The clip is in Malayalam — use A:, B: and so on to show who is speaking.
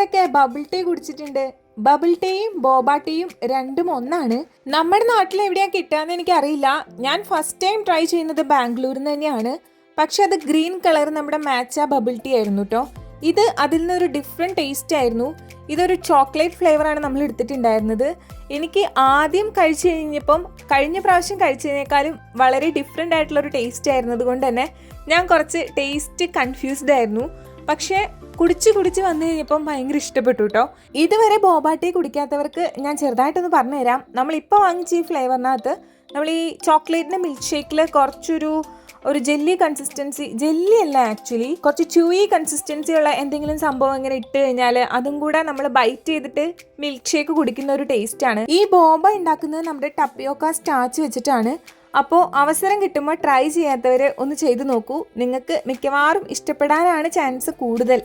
A: ആരൊക്കെ ബബിൾ ടീ കുടിച്ചിട്ടുണ്ട്? ബബിൾ ടീയും ബോബ ടീയും രണ്ടും ഒന്നാണ്. നമ്മുടെ നാട്ടിൽ എവിടെയാ കിട്ടുകയെന്ന് എനിക്കറിയില്ല. ഞാൻ ഫസ്റ്റ് ടൈം ട്രൈ ചെയ്യുന്നത് ബാംഗ്ലൂരിൽ നിന്ന് തന്നെയാണ്. പക്ഷെ അത് ഗ്രീൻ കളർ നമ്മുടെ മാച്ച ബബിൾ ടീ ആയിരുന്നു കേട്ടോ ഇത് അതിൽ നിന്നൊരു ഡിഫറെന്റ് ടേസ്റ്റ് ആയിരുന്നു. ഇതൊരു ചോക്ലേറ്റ് ഫ്ലേവറാണ് നമ്മൾ എടുത്തിട്ടുണ്ടായിരുന്നത്. എനിക്ക് ആദ്യം കഴിച്ചു കഴിഞ്ഞപ്പം കഴിഞ്ഞ പ്രാവശ്യം കഴിച്ചതിനേക്കാളും വളരെ ഡിഫറെന്റ് ആയിട്ടുള്ളൊരു ടേസ്റ്റ് ആയിരുന്നത് കൊണ്ട് തന്നെ ഞാൻ കുറച്ച് ടേസ്റ്റ് കൺഫ്യൂസ്ഡ് ആയിരുന്നു. പക്ഷേ കുടിച്ച് കുടിച്ച് വന്നു കഴിഞ്ഞപ്പം ഭയങ്കര ഇഷ്ടപ്പെട്ടു കേട്ടോ ഇതുവരെ ബോബാട്ടി കുടിക്കാത്തവർക്ക് ഞാൻ ചെറുതായിട്ടൊന്ന് പറഞ്ഞുതരാം നമ്മളിപ്പോൾ വാങ്ങിച്ച ഈ ഫ്ലേവറിനകത്ത് നമ്മൾ ഈ ചോക്ലേറ്റിന്റെ മിൽക്ക് ഷേക്കിൽ കുറച്ചൊരു ഒരു ജെല്ലി കൺസിസ്റ്റൻസി ജെല്ലി അല്ല ആക്ച്വലി കുറച്ച് ച്യൂയി കൺസിസ്റ്റൻസി ഉള്ള എന്തെങ്കിലും സംഭവം ഇങ്ങനെ ഇട്ട് കഴിഞ്ഞാൽ അതും കൂടെ നമ്മൾ ബൈറ്റ് ചെയ്തിട്ട് മിൽക്ക് ഷേക്ക് കുടിക്കുന്ന ഒരു ടേസ്റ്റാണ് ഈ ബോബ ഉണ്ടാക്കുന്നത് നമ്മുടെ ടപ്പിയോക്ക സ്റ്റാച്ച് വെച്ചിട്ടാണ്. അപ്പോൾ അവസരം കിട്ടുമ്പോൾ ട്രൈ ചെയ്യാത്തവർ ഒന്ന് ചെയ്തു നോക്കൂ. നിങ്ങൾക്ക് മിക്കവാറും ഇഷ്ടപ്പെടാനാണ് ചാൻസ് കൂടുതൽ.